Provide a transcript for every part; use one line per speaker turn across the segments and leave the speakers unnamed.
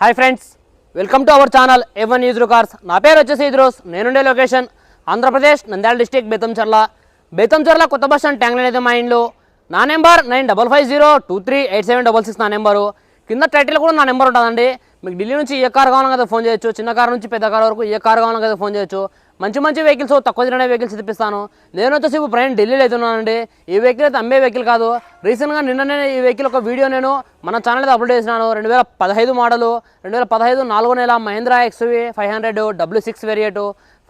Hi friends welcome to our channel A one news cars నా పేరు వచ్చేసి ఇద్రోస్ నేనుండే లొకేషన్ ఆంధ్రప్రదేశ్ నంద్యాల డిస్టిక్ బేతంచర్ల బేతంచర్ల కొత్త బస్ స్టాండ్ ట్యాంక్ అయితే మా ఇంట్లో నా number nine double five zero two three eight seven double six నా నెంబరు. కింద టైటిల్ కూడా నా నెంబర్ ఉంటుందండి. మీకు ఢిల్లీ నుంచి ఏ కార్ కావాలన్నా కదా ఫోన్ చేయొచ్చు చిన్న కార్ నుంచి పెద్ద కార్ వరకు ఏ కార్ కావాలన్నా కదా ఫోన్ చేయొచ్చు. మంచి మంచి వెహికల్స్ తక్కువ తినే వెహికల్స్ తెప్పిస్తాను నేను వచ్చేసి ఇప్పుడు ప్రయాణం ఢిల్లీలో అవుతున్నానండి ఈ వెహికల్ అయితే అమ్మే వెహికల్ కాదు. రీసెంట్గా నిన్ననే ఈ వెహికల్ ఒక వీడియో నేను మన ఛానల్ అయితే అప్లోడ్ చేసినాను. రెండు వేల పదహైదు మోడలు రెండు వేల పదహైదు నాలుగో నెల Mahindra XUV five hundred W six variant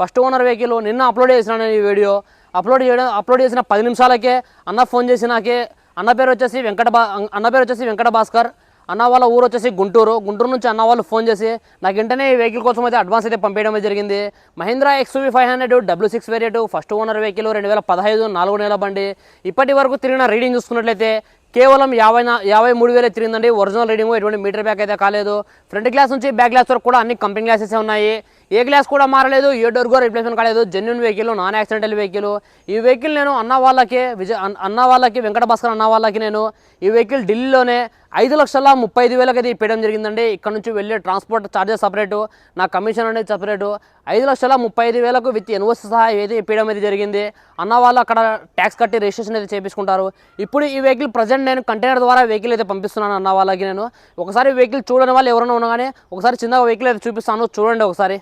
first owner vehicle నిన్న అప్లోడ్ చేసినాను ఈ వీడియో అప్లోడ్ చేయడం అప్లోడ్ చేసిన పది నిమిషాలకే అన్న ఫోన్ చేసినాకే అన్న పేరు వచ్చేసి వెంకట అన్న పేరు వచ్చేసి వెంకట భాస్కర్. అన్న వాళ్ళ ఊరు వచ్చేసి గుంటూరు. గుంటూరు నుంచి అన్న వాళ్ళు ఫోన్ చేసి నాకు వెంటనే ఈ వెహికల్ కోసం అయితే అడ్వాన్స్ అయితే పంపించడం జరిగింది. Mahindra XUV five hundred W six variant first owner vehicle రెండు వేల పదహైదు నాలుగు నెలల బండి. ఇప్పటి వరకు తిరిగిన రీడింగ్ చూసుకున్నట్లయితే కేవలం యాభై యాభై మూడు వేలే తిరిగిందండి. ఒరిజినల్ రీడింగ్ ఎటువంటి మీటర్ బ్యాక్ అయితే కాలేదు. ఫ్రంట్ గ్లాస్ నుంచి బ్యాక్ గ్లాస్ వరకు కూడా అన్ని కంపెనీ గ్లాసెస్ ఉన్నాయి. ఏ గ్లాస్ కూడా మారలేదు ఏ డోర్ కూడా రిప్లేస్మెంట్ కాలేదు. Genuine vehicle non accidental vehicle ఈ వెహికల్ నేను అన్న వాళ్ళకి విజయ అన్న వాళ్ళకి వెంకట భాస్కర్ అన్న వాళ్ళకి నేను ఈ వెహికల్ ఢిల్లీలోనే ఐదు లక్షల ముప్పై ఐదు వేలకు అయితే పేయడం జరిగిందండి. ఇక్కడ నుంచి వెళ్ళే ట్రాన్స్పోర్ట్ ఛార్జెస్ సపరేటు నా కమిషన్ అనేది సపరేటు ఐదు లక్షల ముప్పై ఐదు వేలకు విత్ ఎన్ఓసి సహా అయితే ఇప్పేయడం అయితే జరిగింది అన్న వాళ్ళు అక్కడ ట్యాక్స్ కట్టి రిజిస్ట్రేషన్ అయితే చేపించుకుంటారు. ఇప్పుడు ఈ వెహికల్ ప్రజెంట్ నేను కంటైనర్ ద్వారా వెహికల్ అయితే పంపిస్తున్నాను అన్న వాళ్ళకి నేను. ఒకసారి వెహికల్ చూడని వాళ్ళు ఎవరైనా ఉన్నా కానీ ఒకసారి చిన్నగా వెహికల్ అయితే చూపిస్తాను. చూడండి ఒకసారి.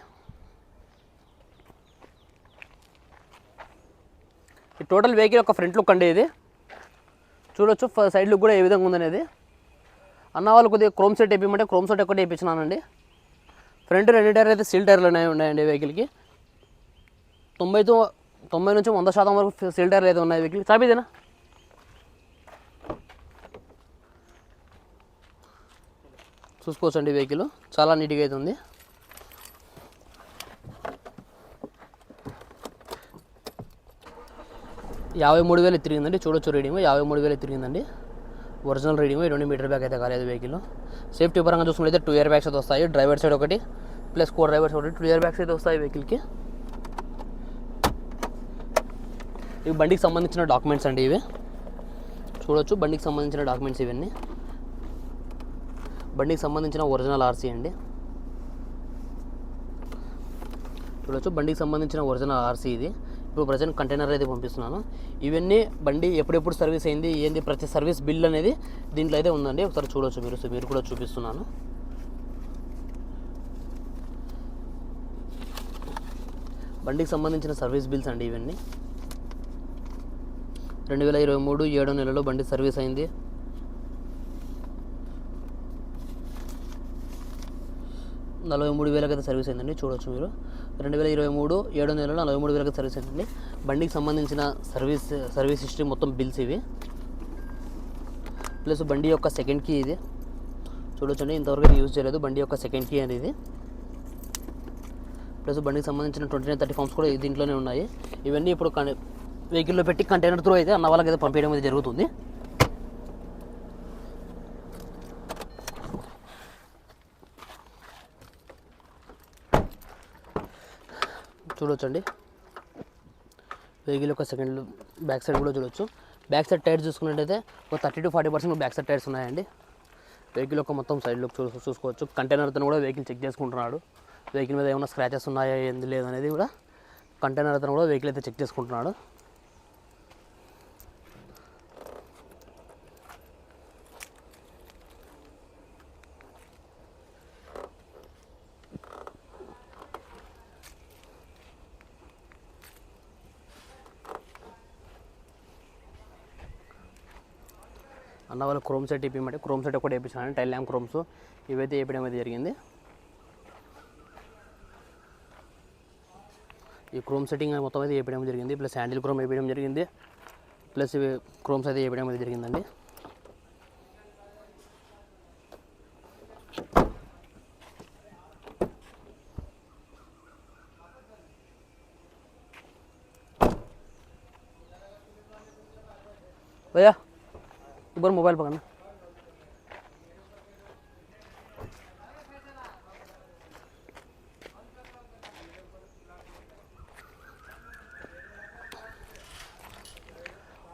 ఈ టోటల్ వెహికల్ యొక్క ఫ్రంట్ లుక్ అండి ఇది. చూడొచ్చు సైడ్ లుక్ కూడా ఏ విధంగా ఉందనేది. అన్న వాళ్ళు కొద్దిగా క్రోమ్ సెట్ వేయమంటే క్రోమ్ సెట్ ఒకటి వేయించినానండి ఫ్రంట్ రెండు టైర్లు అయితే సీల్ టైర్లు అనేవి ఉన్నాయండి వెహికల్కి. తొంభైతో తొంభై నుంచి వంద శాతం వరకు సీల్ టైర్లు అయితే ఉన్నాయి వెహికల్ చాపిదేనా చూసుకోవచ్చండి వెహికల్. చాలా నీట్గా అయితే ఉంది. యాభై మూడు వేలు తిరిగిందండి. చూడొచ్చు రీడింగ్. యాభై మూడు వేలు తిరిగిందండి. ఒరిజినల్ రీడింగ్ ఎటువంటి మీటర్ బ్యాగ్ అయితే కాలేదు వెహికల్. సేఫ్టీ పరంగా చూసుకుంటే టూ ఇయర్ బ్యాగ్స్ అయితే వస్తాయి. డ్రైవర్ సైడ్ ఒకటి ప్లస్ కో డ్రైవర్ సైడ్ ఒకటి. టూ ఇయర్ బ్యాగ్స్ అయితే వస్తాయి వెహికల్కి. ఇవి బండికి సంబంధించిన డాక్యుమెంట్స్ అండి ఇవి. చూడొచ్చు బండికి సంబంధించిన డాక్యుమెంట్స్ ఇవన్నీ. బండికి సంబంధించిన ఒరిజినల్ ఆర్సీ అండి. చూడొచ్చు బండికి సంబంధించిన ఒరిజినల్ ఆర్సీ ఇది. ఇప్పుడు ప్రజెంట్ కంటైనర్ అయితే పంపిస్తున్నాను. ఇవన్నీ బండి ఎప్పుడెప్పుడు సర్వీస్ అయింది ఏంది ప్రతి సర్వీస్ బిల్ అనేది దీంట్లో అయితే ఉందండి. ఒకసారి చూడొచ్చు మీరు. మీరు కూడా చూపిస్తున్నాను. బండికి సంబంధించిన సర్వీస్ బిల్స్ అండి ఇవన్నీ. రెండు వేల ఇరవై మూడు ఏడో నెలలో బండి సర్వీస్ అయింది. నలభై మూడు వేలకి అయితే సర్వీస్ అయిందండి. చూడొచ్చు మీరు. రెండు వేల ఇరవై మూడు ఏడో నెలలో నలభై మూడు వేలకి సర్వీస్ అయిందండి. బండికి సంబంధించిన సర్వీస్ సర్వీస్ హిస్టరీ మొత్తం బిల్స్ ఇవి. ప్లస్ బండి యొక్క సెకండ్ కీ ఇది. చూడొచ్చండి ఇంతవరకు యూజ్ చేయలేదు. బండి యొక్క సెకండ్ కీ అనేది. ప్లస్ బండికి సంబంధించిన ట్వంటీ నైన్ థర్టీ ఫామ్స్ కూడా దీంట్లోనే ఉన్నాయి. ఇవన్నీ ఇప్పుడు వెహికల్లో పెట్టి కంటైనర్ త్రూ అయితే అన్న వాళ్ళకి అయితే పంపించడం అయితే జరుగుతుంది. చూడొచ్చండి. వెహికల్ ఒక సెకండ్ బ్యాక్ సైడ్ కూడా చూడొచ్చు. బ్యాక్ సైడ్ టైర్స్ చూసుకున్నట్టయితే ఒక thirty to forty percent back side tyres ఉన్నాయండి. వెహికల్ ఒక మొత్తం సైడ్ లుక్ చూ చూసుకోవచ్చు. కంటైనర్తో కూడా వెహికల్ చెక్ చేసుకుంటున్నాడు. వెహికల్ మీద ఏమైనా స్క్రాచెస్ ఉన్నాయా ఏంది లేదనేది కూడా కంటైనర్ అతను కూడా వెహికల్ అయితే చెక్ చేసుకుంటున్నాడు. అన్న వాళ్ళు క్రోమ్ సెట్ ఇప్పిమంటే క్రోమ్ సెట్ ఒకటి వేయించాను టైల్ ల్యాంప్ క్రోమ్స్ ఇవైతే వేయడం అయితే జరిగింది. ఈ క్రోమ్ సెట్టింగ్ మొత్తం అయితే వేయడం జరిగింది. ప్లస్ హ్యాండిల్ క్రోమ్ వేయడం జరిగింది. ప్లస్ ఇవి క్రోమ్స్ అయితే వేయడం అయితే జరిగిందండి. एक बार मोबाइल बघा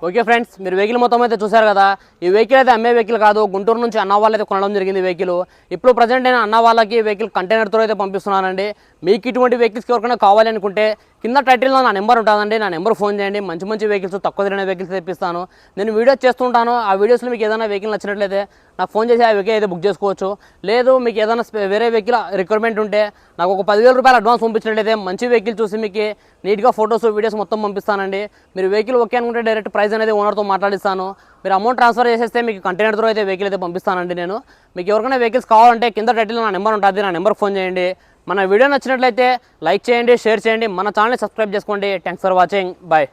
ఓకే ఫ్రెండ్స్ మీరు వెహికల్ మొత్తం అయితే చూశారు కదా. ఈ వెహికల్ అయితే అమ్మే వెహికల్ కాదు. గుంటూరు నుంచి అన్న వాళ్ళు అయితే కొనడం జరిగింది వెహికల్ ఇప్పుడు ప్రజెంట్ నేను అన్న వాళ్ళకి వెహికల్ కంటైనర్తో అయితే పంపిస్తున్నానండి. మీకు ఇటువంటి వెహికల్స్కి ఎవరికైనా కావాలి అనుకుంటే కింద టైటిల్లో నా నెంబర్ ఉంటుందండి. నా నెంబర్ ఫోన్ చేయండి. మంచి మంచి వెహికల్స్ తక్కువ తిరిగిన వెహికల్స్ తెప్పిస్తాను. నేను వీడియోస్ చేస్తుంటాను ఆ వీడియోస్లో మీకు ఏదైనా వెహికల్ నచ్చినట్లయితే నాకు ఫోన్ చేసి ఆ వెహికల్ అయితే బుక్ చేసుకోవచ్చు. లేదు మీకు ఏదైనా వేరే వెహికల్ రిక్వైర్మెంట్ ఉంటే నాకు ఒక పదివేల రూపాయలు అడ్వాన్స్ పంపించినట్లయితే మంచి వెహికల్ చూసి మీకు నీట్గా ఫొటోస్ వీడియోస్ మొత్తం పంపిస్తానండి. మీరు వెహికల్ ఓకే అనుకుంటే డైరెక్ట్ ప్రైస్ అనేది ఓనర్తో మాట్లాడిస్తాను. మీరు అమౌంట్ ట్రాన్స్ఫర్ చేసేస్తే మీకు కంటైనర్ త్రో అయితే వెహికల్ అయితే పంపిస్తానండి నేను. మీకు ఎవరికైనా వెహికల్స్ కావాలంటే కింద టైటిల్ నా నెంబర్ ఉంటుంది నా నెంబర్కి ఫోన్ చేయండి. మన వీడియో నచ్చినట్లయితే లైక్ చేయండి షేర్ చేయండి. మన ఛానల్ని సబ్స్క్రైబ్ చేసుకోండి. Thanks for watching bye